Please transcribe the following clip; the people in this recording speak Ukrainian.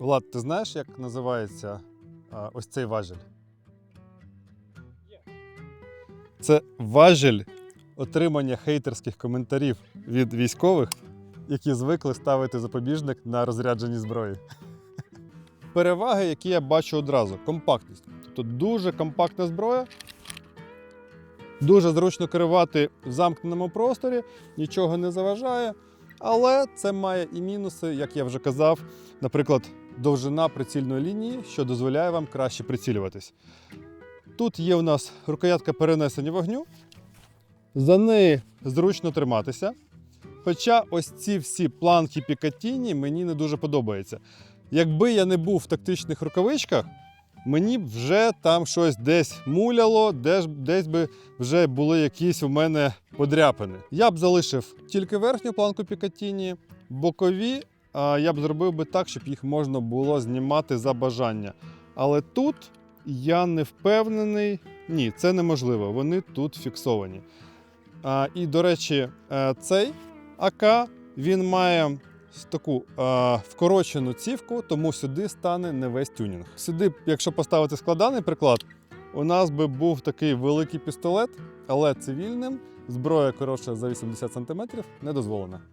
Влад, ти знаєш, як називається а, ось цей важіль? Це важіль отримання хейтерських коментарів від військових, які звикли ставити запобіжник на розрядженій зброї. Переваги, які я бачу одразу: компактність. Тобто дуже компактна зброя, дуже зручно керувати в замкненому просторі, нічого не заважає. Але це має і мінуси, як я вже казав, наприклад, довжина прицільної лінії, що дозволяє вам краще прицілюватись. Тут є у нас рукоятка перенесення вогню. За неї зручно триматися. Хоча ось ці всі планки Пікатіні мені не дуже подобаються. Якби я не був в тактичних рукавичках, мені б вже там щось десь муляло, десь, десь би вже були якісь у мене подряпини. Я б залишив тільки верхню планку Пікатіні, бокові я б зробив би так, щоб їх можна було знімати за бажання. Але тут я не впевнений. Ні, це неможливо. Вони тут фіксовані. І, до речі, е, цей АК він має таку а, вкорочену цівку, тому сюди стане не весь тюнінг. Сюди, якщо поставити складаний приклад, у нас би був такий великий пістолет, але цивільним зброя коротша за 80 см не дозволена.